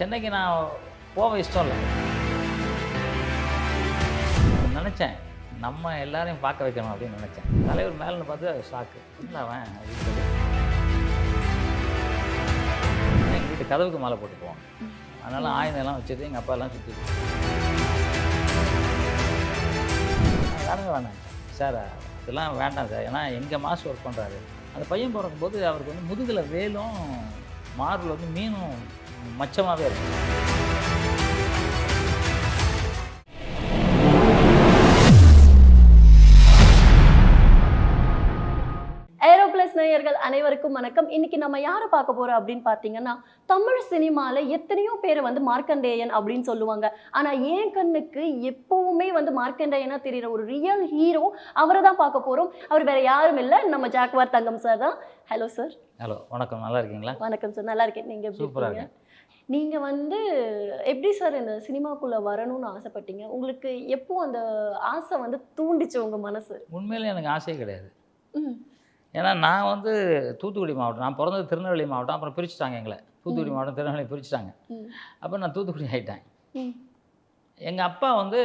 சென்னைக்கு நான் போக இஷ்டம் இல்லை. நினச்சேன் நம்ம எல்லாரையும் பார்க்க வைக்கணும் அப்படின்னு நினச்சேன். தலைவர் மேலே பார்த்து அது ஷாக்கு இல்லை அவன் அப்படின்னு சொல்லி எங்கள் வீட்டு கதவுக்கு மேலே போட்டு போவாங்க அதனால் ஆயுதம் எல்லாம் வச்சுட்டு எங்கள் அப்பா எல்லாம் சுற்றி வேணாங்க வேணாம். சார் அதெல்லாம் வேண்டாம் சார். ஏன்னா எங்கள் மாசு ஒர்க் பண்ணுறாரு அந்த பையன் பிறக்கும்போது அவருக்கு வந்து முதுகில் வேலும் மார்பில் வந்து மீனும் மச்சமாகவே இருக்கும் அனைவருக்கும் வணக்கம். இன்னைக்கு நம்ம யாரை பார்க்க போறோம் அப்படின்னு பார்த்தீங்கன்னா தமிழ் சினிமால எத்தனையோ பேர் வந்து மார்க்கண்டேயன் அப்படின்னு சொல்லுவாங்க. ஆனா என் கண்ணுக்கு எப்பவுமே வந்து மார்க்கண்டேயனா தெரியுற ஒரு ரியல் ஹீரோ அவரை தான் பார்க்க போறோம். அவர் வேற யாரும் இல்லை. நம்ம ஜாக்வார் தங்கம் சார் தான். ஹலோ சார் ஹலோ வணக்கம். நல்லா இருக்கீங்களா? வணக்கம் சார் நல்லா இருக்கேன். நீங்க எப்படி நீங்க வந்து எப்படி சார் இந்த சினிமாக்குள்ள வரணும்னு ஆசைப்பட்டீங்க? உங்களுக்கு எப்போ அந்த ஆசை வந்து தூண்டிச்சு உங்க மனசு? உண்மையிலே எனக்கு ஆசையே கிடையாது. ம். ஏன்னா நான் வந்து தூத்துக்குடி மாவட்டம் நான் பிறந்தது திருநெல்வேலி மாவட்டம் அப்புறம் பிரிச்சுட்டாங்க எங்களை. தூத்துக்குடி மாவட்டம் திருநெல்வேலி பிரிச்சுட்டாங்க. அப்போ நான் தூத்துக்குடி ஆகிட்டேன் எங்கள் அப்பா வந்து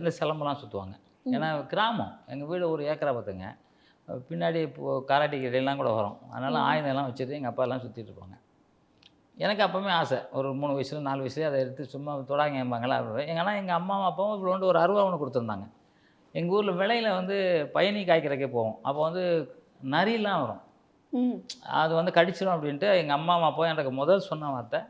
இந்த சிலம்பெல்லாம் சுற்றுவாங்க ஏன்னா கிராமம். எங்கள் வீடு ஒரு ஏக்கரா பார்த்துங்க. பின்னாடி இப்போ காராட்டி கடையெல்லாம் கூட வரும். அதனால் ஆயுதம் எல்லாம் வச்சுட்டு எங்கள் அப்பா எல்லாம் சுற்றிட்டு இருப்பாங்க. எனக்கு அப்போவுமே ஆசை. ஒரு மூணு வயசுல நாலு வயசுல அதை எடுத்து சும்மா தொடாங்க எங்கள் ஆனால் எங்கள் அம்மாவும் அப்பாவும் இவ்வளோ வந்து ஒரு அருவா ஒன்று கொடுத்துருந்தாங்க. எங்கள் ஊரில் விலையில் வந்து பயணி காய்க்கிறக்கே போவோம். அப்போ வந்து நரியெல்லாம் வரும். அது வந்து கடிச்சிடும் அப்படின்ட்டு எங்கள் அம்மா அப்பா எனக்கு முதல் சொன்ன வார்த்தை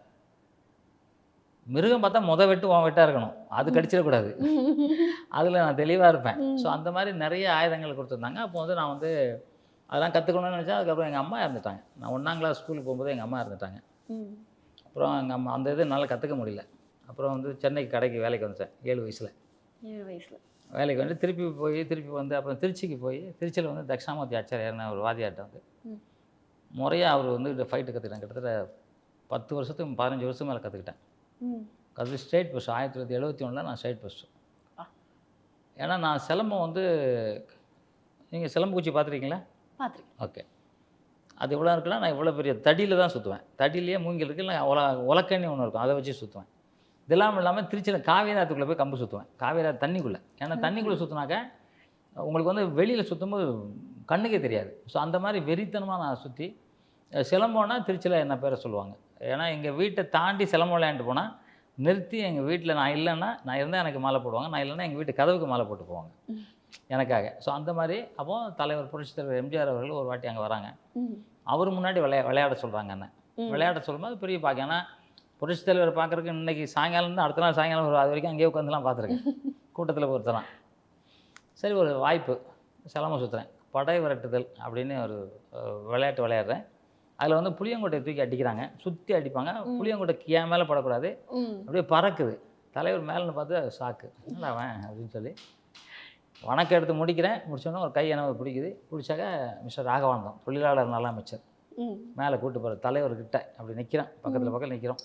மிருகம் பார்த்தா முத வெட்டு உன் வெட்டாக இருக்கணும். அது கடிச்சிடக்கூடாது. அதில் நான் தெளிவாக இருப்பேன். ஸோ அந்த மாதிரி நிறைய ஆயுதங்கள் கொடுத்துருந்தாங்க. அப்போ வந்து நான் வந்து அதெல்லாம் கற்றுக்கணும்னு நினச்சேன். அதுக்கப்புறம் எங்கள் அம்மா இறந்துட்டாங்க. நான் ஒன்றாம் கிளாஸ் ஸ்கூலுக்கு போகும்போது எங்கள் அம்மா இறந்துட்டாங்க. அப்புறம் எங்கள் அம்மா அந்த இது என்னால் கற்றுக்க முடியல. அப்புறம் வந்து சென்னைக்கு கடைக்கு வேலைக்கு வந்துட்டேன் ஏழு வயசில். ஏழு வயசுல. வேலைக்கு வந்து திருப்பி போய் திருப்பி வந்து அப்புறம் திருச்சிக்கு போய் திருச்சியில் வந்து தட்சிணாமூர்த்தி ஆச்சாரியார்னு ஒரு வாதியார்ட்ட வந்து. முறையாக அவர் வந்து இந்த ஃபைட்டு கற்றுக்கிட்டேன் கிட்டத்தட்ட பத்து வருஷத்துக்கு பதினஞ்சு வருஷம் மேலே கற்றுக்கிட்டேன் அது ஸ்டேட் ஃபஸ்ட் ஆயிரத்தி தொள்ளாயிரத்தி எழுபத்தி ஒன்றில் நான் ஸ்டேட் ஆ. ஏன்னா நான் சிலம்பம் வந்து நீங்கள் சிலம்பு குச்சி பார்த்துருக்கீங்களா? பார்த்துருக்கேன். ஓகே. அது இவ்வளோ இருக்குன்னா நான் இவ்வளோ பெரிய தடியில் தான் சுற்றுவேன் தடியிலேயே மூங்கில் இருக்கு இல்லை உல உலக்கண்ணி ஒன்று இருக்கும். அதை வச்சு சுற்றுவேன் இதெல்லாம் இல்லாமல் திருச்சியில் காவேரி போய் கம்பு சுற்றுவேன் காவேரி தண்ணிக்குள்ளே. ஏன்னா தண்ணிக்குள்ளே சுற்றினாக்க உங்களுக்கு வந்து வெளியில் சுற்றும்போது கண்ணுக்கே தெரியாது. ஸோ அந்த மாதிரி வெறித்தனமாக நான் சுற்றி சிலம்பம்னா திருச்சியில் என்ன பேரை சொல்லுவாங்க. ஏன்னா எங்கள் வீட்டை தாண்டி சிலம்பம் விளையாண்டு போனால் நிறுத்தி எங்கள் வீட்டில் நான் இல்லைன்னா நான் இருந்தால் எனக்கு மாலை போடுவாங்க. நான் இல்லைன்னா எங்கள் வீட்டு கதவுக்கு மாலை போட்டு போவாங்க. எனக்காக. ஸோ அந்த மாதிரி அப்போ தலைவர் புரட்சித் தலைவர் எம்ஜிஆர் அவர்கள் ஒரு வாட்டி அங்கே வராங்க. அவர் முன்னாடி விளையா விளையாட சொல்கிறாங்க என்ன. விளையாட சொல்லும்போது பெரிய பார்க்க ஏன்னா புரட்சித் தலைவர் பார்க்குறதுக்கு இன்னைக்கு சாயங்காலம் அடுத்த நாள் சாயங்காலம் வரும் அது வரைக்கும் அங்கேயே உட்காந்துலாம் பார்த்துருக்கேன். கூட்டத்தில் பொறுத்தலாம். சரி ஒரு வாய்ப்பு. சிலம்ப சுற்றுறேன் படை விரட்டுதல் அப்படின்னு ஒரு விளையாட்டு விளையாடுறேன். அதில் வந்து புளியங்கொட்டையை தூக்கி அடிக்கிறாங்க. சுற்றி அடிப்பாங்க. புளியங்கொட்டை என் மேலே படக்கூடாது. அப்படியே பறக்குது. தலைவர் மேலேன்னு பார்த்து அது ஷாக்கு என்னடா அவன்? அப்படின்னு சொல்லி. வணக்கம் எடுத்து முடிக்கிறேன். முடிச்சோன்னே ஒரு கை எனக்கு பிடிக்குது. பிடிச்சாக்க மிஸ்டர் ராகவானந்தம் தொழிலாளர் நல அமைச்சர். மேலே கூட்டு போகிற தலைவர்கிட்ட அப்படி நிற்கிறேன் பக்கத்தில் பக்கத்தில் நிற்கிறோம்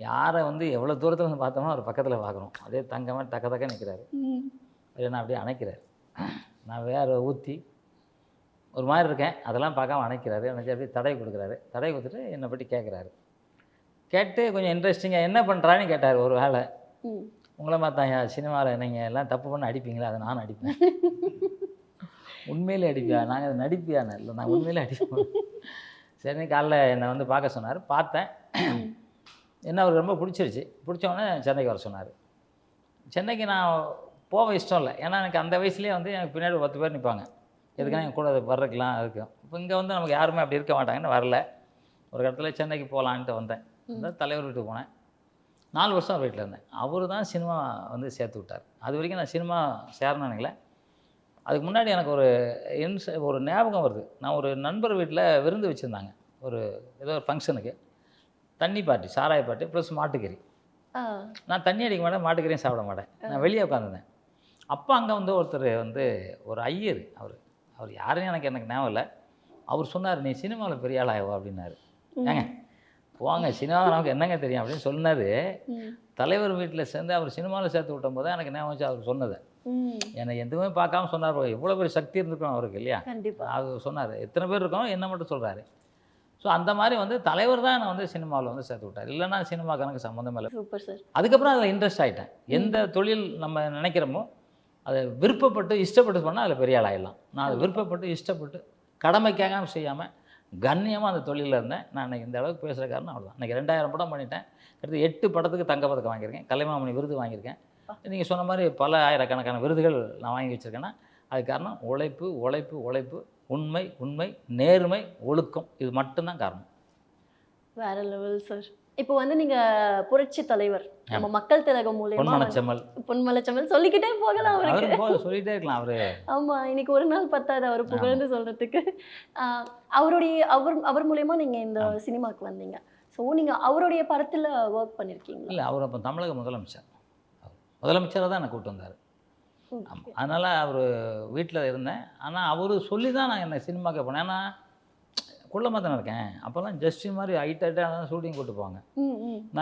யாரை வந்து எவ்வளோ தூரத்தில் வந்து பார்த்தோமோ அவர் பக்கத்தில் பார்க்குறோம் அதே தங்கமாக டக்க தக்க நிற்கிறாரு ம். என்ன அப்படியே அணைக்கிறார். நான் வேறு ஊற்றி ஒரு மாதிரி இருக்கேன். அதெல்லாம் பார்க்காம அணைக்கிறாரு. அணைச்சி அப்படியே தடை கொடுக்குறாரு. தடை கொடுத்துட்டு என்னை பற்றி கேட்குறாரு கேட்டு கொஞ்சம் இன்ட்ரெஸ்டிங்காக என்ன பண்ணுறான்னு கேட்டார் ஒரு வேலை உங்களை பார்த்தாயா சினிமாவில் நீங்கள் எல்லாம் தப்பு பண்ண அடிப்பீங்களா? அதை நானும் அடிப்பேன். உண்மையிலே அடிப்பியா நாங்கள் அதை நடிப்பியான்னு. இல்லை நான் உண்மையிலே அடிப்பேன். சரி காலைல என்னை வந்து பார்க்க சொன்னார். பார்த்தேன். என்ன அவருக்கு ரொம்ப பிடிச்சிருச்சு. பிடிச்சோடனே சென்னைக்கு வர சொன்னார். சென்னைக்கு நான் போக இஷ்டம் இல்லை. ஏன்னா எனக்கு அந்த வயசுலேயே வந்து எனக்கு பின்னாடி ஒரு பத்து பேர் நிற்பாங்க எதுக்குன்னா என் கூட வர்றதுக்கெலாம் இருக்கும். இப்போ இங்கே வந்து நமக்கு யாருமே அப்படி இருக்க மாட்டாங்கன்னு வரல. ஒரு இடத்துல சென்னைக்கு போகலான்ட்டு வந்தேன். அந்த தலைவர் வீட்டுக்கு போனேன். நாலு வருஷம் அவர் வீட்டில் இருந்தேன். அவர் தான் சினிமா வந்து சேர்த்து விட்டார். அது வரைக்கும் நான் சினிமா சேரணுங்களே அதுக்கு முன்னாடி எனக்கு ஒரு இன்ஸ் ஒரு ஞாபகம் வருது. நான் ஒரு நண்பர் வீட்டில் விருந்து வச்சுருந்தாங்க. ஒரு ஏதோ ஒரு ஃபங்க்ஷனுக்கு. தண்ணி பாட்டி சாராய பாட்டி ப்ளஸ் மாட்டுக்கறி. நான் தண்ணி அடிக்க மாட்டேன் மாட்டுக்கறியும் சாப்பிட மாட்டேன். நான் வெளியே உட்காந்துருந்தேன். அப்போ அங்கே வந்து ஒருத்தர் வந்து ஒரு ஐயர் அவர் அவர் யாருன்னு எனக்கு எனக்கு ஞாபகம் இல்லை. அவர் சொன்னார் நீ சினிமாவில் பெரிய ஆளாயவா? அப்படின்னாரு. ஏங்க போங்க சினிமா நமக்கு என்னங்க தெரியும் அப்படின்னு சொன்னார். தலைவர் வீட்டில் சேர்ந்து அவர் சினிமாவில் சேர்த்து விட்டும் போது எனக்கு ஞாபகம் வச்சு அவர் சொன்னது. எனக்கு எதுவுமே பார்க்காம சொன்னார். எவ்வளோ பெரிய சக்தி இருந்திருக்கும் அவருக்கு இல்லையா? அவர் சொன்னார். எத்தனை பேர் இருக்கோம்? என்ன மட்டும் சொல்கிறாரு ஸோ அந்த மாதிரி வந்து தலைவர் தான் என்னை வந்து சினிமாவில் வந்து சேர்த்து விட்டார். இல்லைன்னா சினிமாவுக்கு எனக்கு சம்மந்தம் இல்லை. சூப்பர் சார் அதுக்கப்புறம் அதில் இன்ட்ரெஸ்ட் ஆகிட்டேன் எந்த தொழில் நம்ம நினைக்கிறோமோ அதை விருப்பப்பட்டு இஷ்டப்பட்டு பண்ணால் அதில் பெரிய ஆள் ஆயிடலாம் நான் அதை விருப்பப்பட்டு இஷ்டப்பட்டு கடமைக்காக செய்யாமல் கண்ணியமாக அந்த தொழிலில் இருந்தேன். நான் இன்னைக்கு இந்த அளவுக்கு பேசுகிற காரணம் அவ்வளோதான் இன்றைக்கி ரெண்டாயிரம் படம் பண்ணிட்டேன். அடுத்து எட்டு படத்துக்கு தங்கப்பதக்கம் வாங்கியிருக்கேன். கலைமாமணி விருது வாங்கியிருக்கேன். நீங்கள் சொன்ன மாதிரி பல ஆயிரக்கணக்கான விருதுகள் நான் வாங்கி வச்சுருக்கேன்னா அதுக்கு காரணம் உழைப்பு உழைப்பு உழைப்பு. உண்மை உண்மை நேர்மை ஒழுக்கம் இது மட்டும்தான் காரணம். வேற லெவல் சார் இப்போ வந்து நீங்க புரட்சி தலைவர் நம்ம மக்கள் திலகம் மூலியமா பொன்மனச்செம்மல் பொன்மலைச்செம்மல் சொல்லிக்கிட்டே போகலாம் அவருக்கு. சொல்லிகிட்டே இருக்கலாம் அவரு. ஆமா இன்னைக்கு ஒரு நாள் பத்தாது அவர் புகழ்ந்து சொல்றதுக்கு. அவருடைய அவர் அவர் மூலியமா நீங்க இந்த சினிமாக்கு வந்தீங்க. ஸோ நீங்க அவருடைய படத்துல ஒர்க் பண்ணிருக்கீங்களா? இல்லை அவர் அப்போ தமிழக முதலமைச்சர். முதலமைச்சராக தான் என்னை கூப்பிட்டு வந்தார். அதனால் அவர் வீட்டில் இருந்தேன். ஆனால் அவர் சொல்லி தான் நான் என்னை சினிமாக்கு போனேன். ஏன்னா குள்ளமாக தானே இருக்கேன். அப்போல்லாம் ஜஸ்டி மாதிரி ஹைட் ஹைட்டாக ஷூட்டிங் கூட்டு போவாங்க.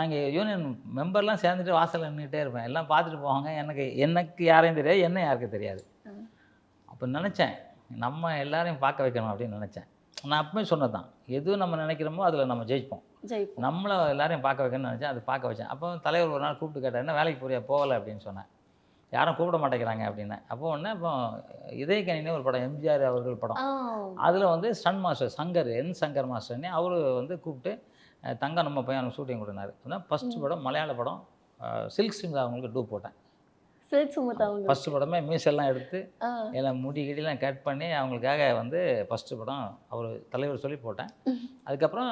இங்கே யூனியன் மெம்பர்லாம் சேர்ந்துட்டு வாசலில் நின்றுட்டே இருப்பேன். எல்லாம் பார்த்துட்டு போவாங்க. எனக்கு எனக்கு யாரையும் தெரியாது என்ன யாருக்கும் தெரியாது. அப்போ நினச்சேன் நம்ம எல்லாரையும் பார்க்க வைக்கணும் அப்படின்னு நினச்சேன். நான் அப்பவே சொன்னது தான் எது நம்ம நினைக்கிறோமோ அதில் நம்ம ஜெயிப்போம். ஜெயிப்போம். நம்மளை எல்லாரையும் பார்க்க வைக்கணும்னு நினச்சேன். அது பார்க்க வச்சேன். அப்போ தலைவர் ஒரு நாள் கூப்பிட்டு கேட்டார் என்ன வேலைக்கு போறியா? போகலை அப்படின்னு சொன்னேன். யாரும் கூப்பிட மாட்டேங்கிறாங்க அப்படின்னேன் அப்போ ஒன்று இப்போ இதய கணினி ஒரு படம் எம்ஜிஆர் அவர்கள் படம். அதில் வந்து ஸ்டன் மாஸ்டர் சங்கர் என் சங்கர் மாஸ்டர்னே அவர் வந்து கூப்பிட்டு தங்க நம்ம பையன் ஷூட்டிங் கொடுனாரு அதான் ஃபஸ்ட்டு படம் மலையாள படம் சில்க் ஸ்ட்ரீமில் அவங்களுக்கு டூ போட்டேன். ஃபஸ்ட்டு படமே மீசெல்லாம் எடுத்து எல்லாம் முடி கிடிலாம் கட் பண்ணி அவங்களுக்காக வந்து ஃபஸ்ட்டு படம் அவர் தலைவர் சொல்லி போட்டேன். அதுக்கப்புறம்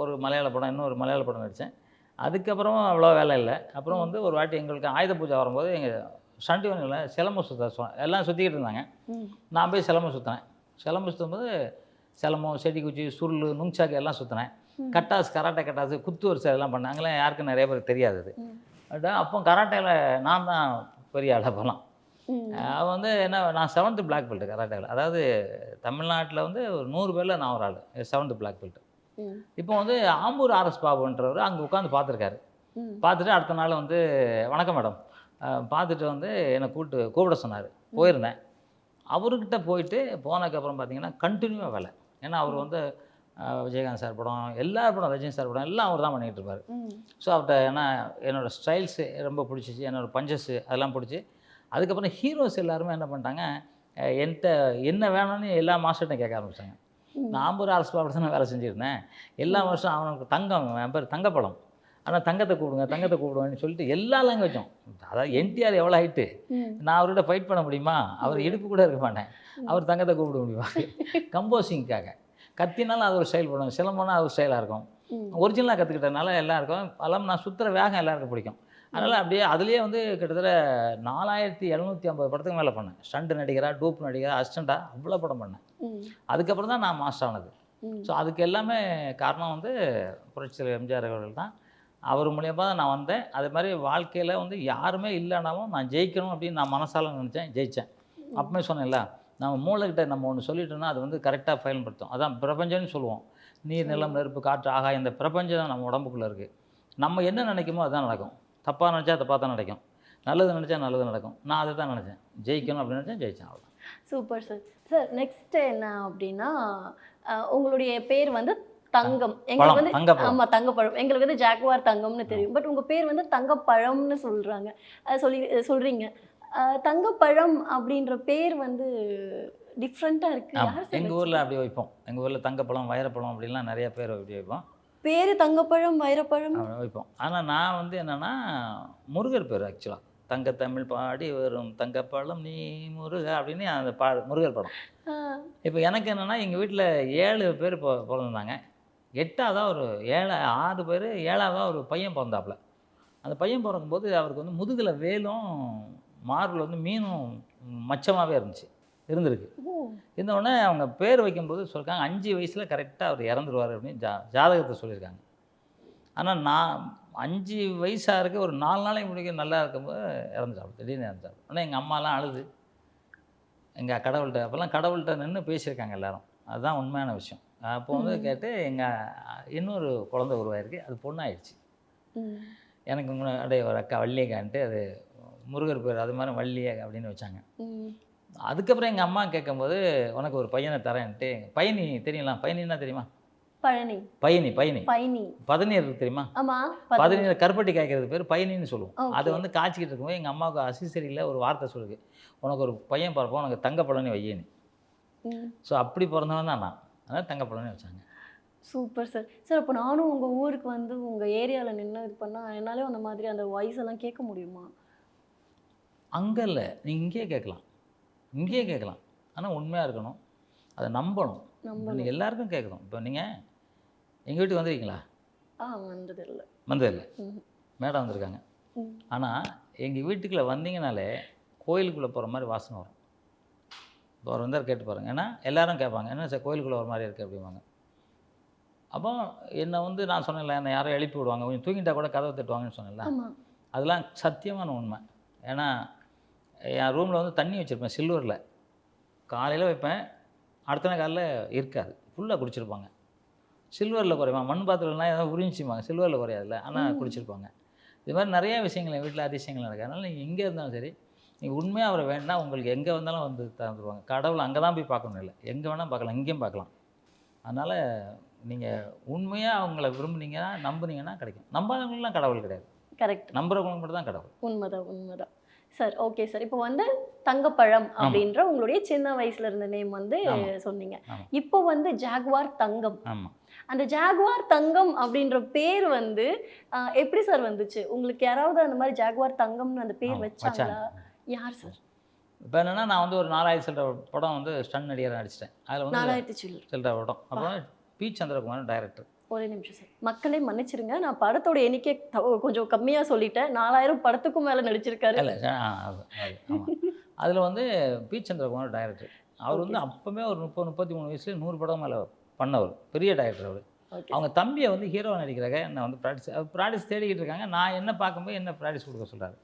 ஒரு மலையாள படம் இன்னொரு மலையாள படம் நடித்தேன் அதுக்கப்புறம் அவ்வளோ வேலை இல்லை. அப்புறம் வந்து ஒரு வாட்டி எங்களுக்கு ஆயுத பூஜை வரும்போது எங்கள் சண்டிவனில் சிலம்பு சுத்த சொ- எல்லாம் சுற்றிக்கிட்டு இருந்தாங்க. நான் போய் சிலம்பு சுற்றினேன் சிலம்பு சுற்றும்போது சிலம்பம் செடி குச்சி சுருள் நுங்சாக்கு எல்லாம் சுற்றினேன். கட்டாஸ் கராட்டே கட்டாஸ் குத்து வரிசை எல்லாம் பண்ணேன் அங்கெல்லாம் யாருக்கும் நிறைய பேருக்கு தெரியாது அது. அப்போ கராட்டேல நான் தான் பெரிய ஆள் அப்போலாம் ம். அவன் வந்து என்ன நான் செவன்த்து பிளாக் பெல்ட் கராட்டேவில் அதாவது தமிழ்நாட்டில் வந்து ஒரு நூறு பேரில் நான் ஒரு ஆள். செவன்த்து பிளாக் பெல்ட் இப்போ வந்து ஆம்பூர் ஆர்எஸ் பாபுன்றவர் அங்கே உட்காந்து பார்த்துருக்காரு. பார்த்துட்டு அடுத்த நாள் வந்து வணக்கம் மேடம். பார்த்துட்டு வந்து என்னை கூப்பிட்டு கூப்பிட சொன்னார். போயிருந்தேன். அவர்கிட்ட போயிட்டு போனதுக்கப்புறம் பார்த்தீங்கன்னா கண்டினியூவாக வேலை. ஏன்னா அவர் வந்து விஜயகாந்த் சார் படம் எல்லா படம் ரஜினி சார் படம் எல்லாம் அவர் தான் பண்ணிகிட்டு இருப்பார். ஸோ அவர்கிட்ட ஏன்னா என்னோடய ஸ்டைல்ஸு ரொம்ப பிடிச்சிச்சு. என்னோடய பஞ்சஸ்ஸு அதெல்லாம் பிடிச்சி. அதுக்கப்புறம் ஹீரோஸ் எல்லாருமே என்ன பண்ணிட்டாங்க என்கிட்ட என்ன வேணும்னு எல்லா மாஸ்டர்ட்டையும் கேட்க ஆரம்பிச்சாங்க. ம். நான் ஒரு அரசு பாப்பட தான் வேலை செஞ்சுருந்தேன் எல்லா வருஷம் அவனுக்கு தங்கம் என் பேர் தங்கப்பழம். ஆனால் தங்கத்தை கூப்பிடுங்க தங்கத்தை கூப்பிடுவேன்னு சொல்லிட்டு எல்லா லாங்குவேஜும் அதாவது என்டிஆர் எவ்வளோ ஹைட்டு நான் அவர்கிட்ட ஃபைட் பண்ண முடியுமா? அவர் இடுப்பு கூட இருக்க மாட்டேன். அவர் தங்கத்தை கூப்பிட முடியுமா? கம்போசிங்க்காக கத்தினாலும் அது ஒரு ஸ்டைல் பண்ணும் சிலம்பம்னா அது ஒரு ஸ்டைலாக இருக்கும். ஒரிஜினலாக கற்றுக்கிட்டனால எல்லாருக்கும் அதெல்லாம் நான் சுற்றுற வேகம் எல்லாருக்கும் பிடிக்கும். அதனால் அப்படியே அதுலேயே வந்து கிட்டத்தட்ட நாலாயிரத்தி எழுநூற்றி ஐம்பது படத்துக்கு மேலே பண்ணேன். ஸ்டண்ட் நடிகரா டூப் நடிகரா அசிஸ்டண்ட்டாக அவ்வளோ படம் பண்ணேன். அதுக்கப்புறம் தான் நான் மாஸ்டர் ஆனது. ஸோ அதுக்கு எல்லாமே காரணம் வந்து புரட்சித்தலைவர் எம்ஜிஆர் அவர்கள் தான். அவர் மூலியமாக தான் நான் வந்தேன். அது மாதிரி வாழ்க்கையில் வந்து யாருமே இல்லைனாலும் நான் ஜெயிக்கணும் அப்படின்னு நான் மனசால நினச்சேன் ஜெயித்தேன் அப்பவே சொன்னேன்ல நம்ம மூளைக்கிட்ட நம்ம ஒன்று சொல்லிட்டோம்னா அது வந்து கரெக்டாக பயன்படுத்தும். அதான் பிரபஞ்சம்னு சொல்லுவோம். நீர் நிலம் நெருப்பு காற்று ஆகாயம் இந்த பிரபஞ்சம் தான் நம்ம உடம்புக்குள்ளே இருக்குது நம்ம என்ன நினைக்குமோ அதுதான் நடக்கும். தப்பாக நினச்சா தப்பாக தான் நடக்கும். நல்லது நினச்சா நல்லது நடக்கும். நான் அதை தான் நினச்சேன். ஜெயிக்கணும் அப்படின்னு நினச்சேன் ஜெயிச்சேன் அவ்வளோ சூப்பர் சார் சார் நெக்ஸ்ட் என்ன அப்படின்னா உங்களுடைய பேர் வந்து தங்கம். எங்களுக்கு வந்து ஆமா தங்கப்பழம். எங்களுக்கு வந்து ஜாக்வார் தங்கம்னு தெரியும். பட் உங்க பேர் வந்து தங்கப்பழம்னு சொல்றாங்க. சொல்லி சொல்றீங்க. தங்கப்பழம் அப்படின்ற பேர் வந்து டிஃப்ரெண்டா இருக்கு. ஆமாம் யார் sir எங்கள்? ஊரில் அப்படி வைப்போம். எங்கள் ஊரில் தங்கப்பழம் வைரப்பழம் அப்படிலாம் நிறைய பேர் அப்படி வைப்போம். பேரு தங்கப்பழம் வைரப்பழம்? வைப்போம். ஆனால் நான் வந்து என்னென்னா முருகர் பேர் ஆக்சுவலாக தங்கத்தமிழ் பாடி வரும் தங்கப்பழம் நீ முருக அப்படின்னு அந்த பா முருகர் படம். இப்போ எனக்கு என்னென்னா எங்கள் வீட்டில் ஏழு பேர் பிறந்திருந்தாங்க. எட்டாவதாக ஒரு ஏழு ஆறு பேர் ஏழாவதாக ஒரு பையன் பிறந்தாப்புல. அந்த பையன் பிறக்கும்போது அவருக்கு வந்து முதுகில் வேலும் மார்பில் வந்து மீனும் மச்சமாகவே இருந்துச்சு இருந்திருக்கு. உடனே அவங்க பேர் வைக்கும்போது சொல்லிருக்காங்க அஞ்சு வயசில் கரெக்டாக அவர் இறந்துருவார் அப்படின்னு ஜா ஜாதகத்தை சொல்லியிருக்காங்க. ஆனால் நான் அஞ்சு வயசாக இருக்க ஒரு நாலு நாளைக்கு முடிக்க நல்லா இருக்கும்போது இறந்துட்டாள் திடீர்னு இறந்துட்டாள் ஆனால் எங்கள் அம்மாலாம் அழுது. எங்கள் கடவுள்கிட்ட அப்போல்லாம் கடவுள்கிட்ட நின்று பேசியிருக்காங்க எல்லாரும். அதுதான் உண்மையான விஷயம். அப்போ வந்து. கேட்டு எங்கள் இன்னொரு குழந்தை உருவாயிருக்கு. அது பொண்ணாயிடுச்சு. எனக்கு முன்னாடி ஒரு அக்கா வள்ளியக்கான்ட்டு அது முருகர் பேர் அது மாதிரி வள்ளிய அப்படின்னு வச்சாங்க. அதுக்கப்புறம் எங்கள் அம்மா கேட்கும்போது உனக்கு ஒரு பையனை தரேன்ட்டு. பயணி தெரியலாம் பயணின்னா தெரியுமா? பழனி. பயணி பயணி பயணி பதநீர் தெரியுமா? ஆமா பழனி. பதநீர். கருப்பட்டி காய்க்கிறது பேர் பயணின்னு சொல்லுவோம். அதை வந்து காய்ச்சிக்கிட்டு இருக்கும்போது எங்கள் அம்மாவுக்கு அசிசரியில் ஒரு வார்த்தை சொல்லுது. உனக்கு ஒரு பையன் பிறப்போம் உனக்கு தங்க பழனி வையேன்னு. ஸோ அப்படி பிறந்தவன் தான் நான். அதனால் தங்க பழனி வச்சாங்க. Super sir. சார் அப்போ நானும் உங்க ஊருக்கு வந்து உங்க ஏரியால நின்று இது பண்ணா என்னாலே அந்த மாதிரி அந்த வாய்ஸ் எல்லாம் கேட்க முடியுமா? அங்கே இல்லை. நீங்கள் இங்கேயே கேட்கலாம். இங்கேயே கேட்கலாம். ஆனால் உண்மையாக இருக்கணும். அதை நம்பணும். நம்ம நீ எல்லாருக்கும் கேட்கணும். இப்போ நீங்கள் எங்கள் வீட்டுக்கு வந்திருக்கீங்களா? ஆ வந்ததில்லை ம். மேடம் வந்திருக்காங்க. ஆனால் எங்கள் வீட்டுக்குள்ளே வந்தீங்கனாலே கோயிலுக்குள்ளே போகிற மாதிரி வாசனை வரும். ஒரு வந்தார் கேட்டு பாருங்க ஏன்னா எல்லாரும் கேட்பாங்க. என்ன சார் கோயிலுக்குள்ளே ஒரு மாதிரி இருக்குது அப்படிம்பாங்க. அப்போ என்னை வந்து நான் சொன்னேன்ல என்னை யாரும் எழுப்பி விடுவாங்க. கொஞ்சம் தூங்கிட்டா கூட கதவை தட்டுவாங்கன்னு சொன்னேன்ல. அதெல்லாம் சத்தியமான உண்மை. ஏன்னா என் ரூமில் வந்து தண்ணி வச்சுருப்பேன் சில்வரில். காலையில் வைப்பேன் அடுத்த நாள் காலையில் இருக்காது. ஃபுல்லாக குடிச்சிருப்பாங்க. சில்வரில் குறைவாங்க மண் பாத்திரம்லாம் ஏதாவது உறிஞ்சிப்பாங்க. சில்வரில் குறையாதுல்ல. ஆனால் குடிச்சிருப்பாங்க. இது மாதிரி நிறைய விஷயங்கள் என் வீட்டில் அதிசயங்கள் நடக்குது. அதனால் நீங்கள் எங்கே இருந்தாலும் சரி நீங்கள் உண்மையாக அவரை வேணும்னா உங்களுக்கு எங்கே வந்தாலும் வந்து தந்துடுவாங்க கடவுள் அங்கே தான் போய் பார்க்கணும் இல்லை. எங்கே வேணால் பார்க்கலாம் இங்கேயும் பார்க்கலாம். அதனால் நீங்கள் உண்மையாக அவங்கள விரும்புனீங்கன்னா நம்புனீங்கன்னா கிடைக்கும். நம்பாதவங்களுக்குலாம் கடவுள் கிடையாது. கரெக்ட் நம்புறவங்களுக்கு மட்டும் தான் கடவுள். உண்மைதான் உண்மைதான். சார் ஓகே சார் இப்போ வந்து தங்கப்பழம் அப்படின்ற உங்களுடைய சின்ன வயசுல இருந்த நேம் வந்து. சொன்னீங்க. இப்போ வந்து ஜாகுவார் தங்கம். அந்த ஜாகுவார் தங்கம் அப்படின்ற பேர் வந்து எப்படி சார் வந்துச்சு? உங்களுக்கு யாராவது அந்த மாதிரி ஜாகுவார் தங்கம்னு அந்த பேர் வச்சாங்களா? யார் சார்? இப்போ என்னென்னா நான் வந்து ஒரு நாலாயிரம் சில்லற படம் வந்து ஸ்டன் நடிகராக நடிச்சிட்டேன். அதில் வந்து நாலாயிரத்தி சில்லற. படம். அப்புறம் பி. சந்திரகுமார் டைரக்டர் ஒரே நிமிஷம் சார். மக்களே மன்னிச்சிருங்க நான் படத்தோட எண்ணிக்கை கொஞ்சம் கம்மியா சொல்லிட்டேன். நாலாயிரம் படத்துக்கும் மேல நடிச்சிருக்காரு. இல்லை அதில் வந்து பி. சந்திரகுமார் டைரக்டர் அவர் வந்து அப்போவே ஒரு முப்பது முப்பத்தி மூணு வயசுல நூறு படம் மேலே பண்ணவர். பெரிய டைரக்டர் அவர். அவங்க தம்பியை வந்து ஹீரோவாக நடிக்கிறாங்க என்னை வந்து ப்ராக்டிஸ் ப்ராக்டிஸ் தேடிக்கிட்டு இருக்காங்க. நான் என்ன பார்க்கும்போது என்ன ப்ராக்டிஸ் கொடுக்க சொல்கிறாரு.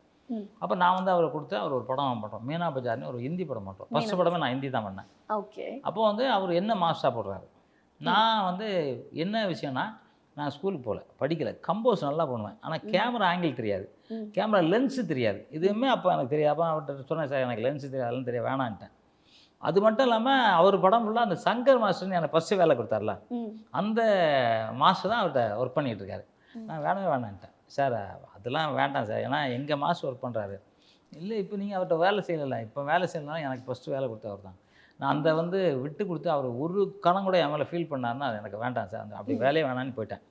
அப்போ நான் வந்து அவரை கொடுத்து அவர் ஒரு படம் பண்ணுறோம் மீனா பஜார்னு ஒரு ஹிந்தி படம் பண்ணுறோம் ஃபஸ்ட்டு படமே நான் ஹிந்தி தான் பண்ணேன். ஓகே. அப்போ வந்து அவர் என்ன மாஸ்டராக போடுறாரு? நான் வந்து என்ன விஷயம்னா நான் ஸ்கூலுக்கு போகல படிக்கல. கம்போஸ் நல்லா பண்ணுவேன். ஆனால் கேமரா ஆங்கிள் தெரியாது. கேமரா லென்ஸு தெரியாது. இதுவுமே அப்போ எனக்கு தெரியாது. அப்போ அவர்கிட்ட சொன்னேன் சார் எனக்கு லென்ஸு தெரியாது. அதெல்லாம் தெரியாது. வேணான்ட்டேன். அது மட்டும் இல்லாமல் அவர் படம் ஃபுல்லாக அந்த சங்கர் மாஸ்டர்னு எனக்கு ஃபஸ்ட்டு வேலை கொடுத்தார்ல. அந்த மாஸ்டர் தான் அவர்கிட்ட ஒர்க் பண்ணிகிட்டு இருக்காரு. நான் வேணவே வேணான்ட்டேன். சார் அதெல்லாம் வேண்டாம் சார். ஏன்னா எங்கள் மாஸ்டர் ஒர்க் பண்ணுறாரு இல்லை இப்போ நீங்கள் அவர்கிட்ட வேலை செய்யலை இப்போ வேலை செய்யலாம் எனக்கு ஃபஸ்ட்டு வேலை கொடுத்தவர் தான் நான் அந்த வந்து விட்டு கொடுத்து அவர் ஒரு கணம் கூட என் மேலே ஃபீல் பண்ணாருன்னா அது எனக்கு வேண்டாம் சார். அந்த அப்படி வேலையே வேணான்னு போயிட்டேன்.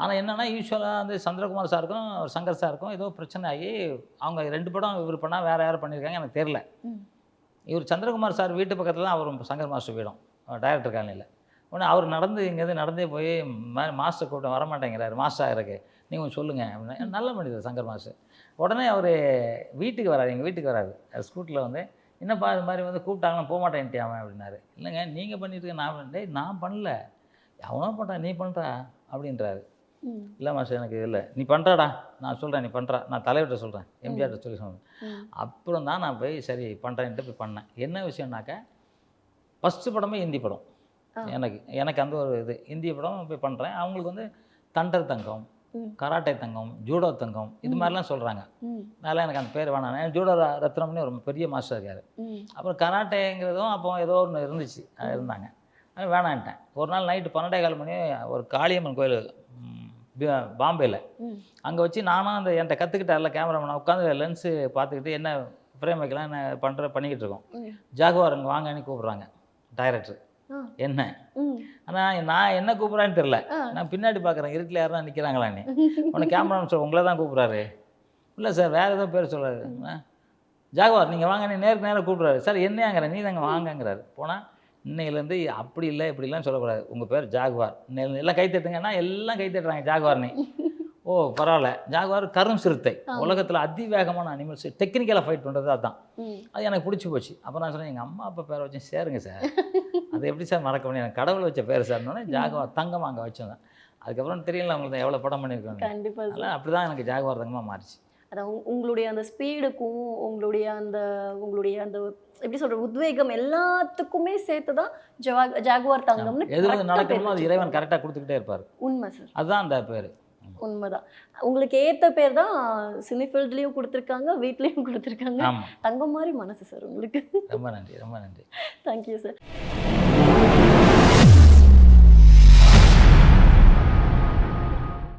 ஆனால் என்னென்னா யூஸ்வலாக வந்து சந்திரகுமார் சாருக்கும் சங்கர் சாருக்கும் ஏதோ பிரச்சனை ஆகி அவங்க ரெண்டு படம் இவர் பண்ணால் வேறு யாரும் பண்ணியிருக்காங்க எனக்கு தெரில. இவர் சந்திரகுமார் சார் வீட்டு பக்கத்தில் தான் அவர் சங்கர் மாஸ்டர் வீடும். டைரக்டர் காலனியில் உடனே அவர் நடந்து இங்கேருந்து நடந்தே போய் மாஸ்டர் கூட்டம் வர மாட்டேங்கிறாரு மாஸ்டர் ஆகிறக்கு நீங்கள் கொஞ்சம் சொல்லுங்கள் அப்படின்னா நல்ல மனிதர் சங்கர் மாஸ்டர். உடனே அவர் வீட்டுக்கு வராரு எங்கள் வீட்டுக்கு வராரு. ஸ்கூட்டில் வந்து என்னப்பா இது மாதிரி வந்து கூப்பிட்டாங்கன்னா போக மாட்டேன்ட்டியா அவன்? அப்படின்னாரு. இல்லைங்க நீங்கள் பண்ணிட்டு நான் பண்ண- டேய் நான் பண்ணல. அவனா பண்ணுறான் நீ பண்ணுறா அப்படின்றாரு. இல்லை மாஸ்டர் எனக்கு இல்லை. நீ பண்ணுறாடா நான் சொல்கிறேன் நீ பண்ணுறா நான் தலைவர்கிட்ட சொல்கிறேன் எம்ஜிஆர்கிட்ட சொல்லி சொல்கிறேன் அப்புறம் தான் நான் போய் சரி பண்ணுறேன்ட்டு போய் பண்ணேன். என்ன விஷயம்னாக்க ஃபஸ்ட்டு படமே ஹிந்தி படம். எனக்கு எனக்கு அந்த ஒரு இது. ஹிந்தி படம் போய் பண்ணுறேன் அவங்களுக்கு வந்து தண்டர் தங்கம். கராட்டே தங்கம் ஜூடோ தங்கம் இது மாதிரிலாம் சொல்கிறாங்க அதெல்லாம் எனக்கு அந்த பேர் வேணாம். ஏன்னா ஜூடோ ரத்னம்னு ஒரு பெரிய மாஸ்டர் இருக்கார். அப்புறம் கராட்டேங்கிறதும் அப்போ ஏதோ ஒன்று இருந்துச்சு. இருந்தாங்க. வேணான்ட்டேன். ஒரு நாள் நைட்டு பன்னெண்டே கால் மணி ஒரு காளியம்மன் கோயில் பாம்பேயில் அங்கே வச்சு நானும் அந்த என்கிட்ட கற்றுக்கிட்டார்ல கேமராமேன் உட்காந்து லென்ஸு பார்த்துக்கிட்டு என்ன ஃப்ரேம் வைக்கலாம் என்ன பண்ணுற பண்ணிக்கிட்டு இருக்கோம். ஜாகுவார் அங்கே வாங்கன்னு கூப்பிட்றாங்க. டைரக்டர். என்ன? ஆனால் நான் என்ன கூப்பிட்றான்னு தெரில. நான் பின்னாடி பார்க்குறேன். இருட்டில் யாரும் நிற்கிறாங்களான்னு உன்னை கேமராமேன் சொல்ல உங்களை தான் கூப்பிட்றாரு. இல்லை சார் வேறு ஏதோ பேர் சொல்கிறாரு ஜாகுவார் நீங்கள் வாங்க நீ நேருக்கு நேராக கூப்பிட்றாரு. சார் என்னையாங்கிறேன் நீ தாங்க வாங்கங்கிறாரு. போனால் இன்னையிலேருந்து அப்படி இல்லை இப்படிலாம் சொல்லக்கூடாது. உங்கள் பேர் ஜாகுவார். எல்லாம் கை தட்டுங்கன்னா எல்லாம் கை தட்டுறாங்க ஜாகுவார்னு. ஓ பரவாயில்ல. ஜாகுவார் கரும் சிறுத்தை. உலகத்தில் அதிவேகமான அனிமல்ஸ் டெக்னிக்கலாக ஃபைட் பண்ணுறது அதான். ம். அது எனக்கு பிடிச்சி போச்சு. அப்போ நான் சொன்னேன் எங்கள் அம்மா அப்பா பேரை வச்சு சேருங்க சார். அது எப்படி சார் மறக்க முடியும்? எனக்கு கடவுள் வச்ச பேர் சார்னோடனே ஜாகுவார் தங்கம் அங்கே வச்சிருந்தேன் அதுக்கப்புறம் தெரியல உங்களுக்கு எவ்வளோ படம் பண்ணியிருக்கோம் கண்டிப்பா சார். அதெல்லாம் அப்படி தான் எனக்கு ஜாகுவார் தங்கமாக மாறிச்சு. அதான் உங்க- உங்களுடைய அந்த ஸ்பீடுக்கும் உங்களுடைய அந்த உங்களுடைய அந்த எப்படி சொல்ற உத்வேகம் எல்லாத்துக்குமே சேர்த்து தான் ஜாகுவார் தங்கம்னு எது நடக்கணுமோ அது இறைவன் கரெக்டாக கொடுத்துக்கிட்டே இருப்பார். உண்மை சார். அதுதான் அந்த பேர். உண்மைதான். உங்களுக்கு ஏத்த பேர் தான் சினி ஃபீல்ட்லயும் கொடுத்துருக்காங்க வீட்லயும் கொடுத்துருக்காங்க. தங்கம் மாதிரி மனசு சார் உங்களுக்கு. ரொம்ப நன்றி ரொம்ப நன்றி. Thank you sir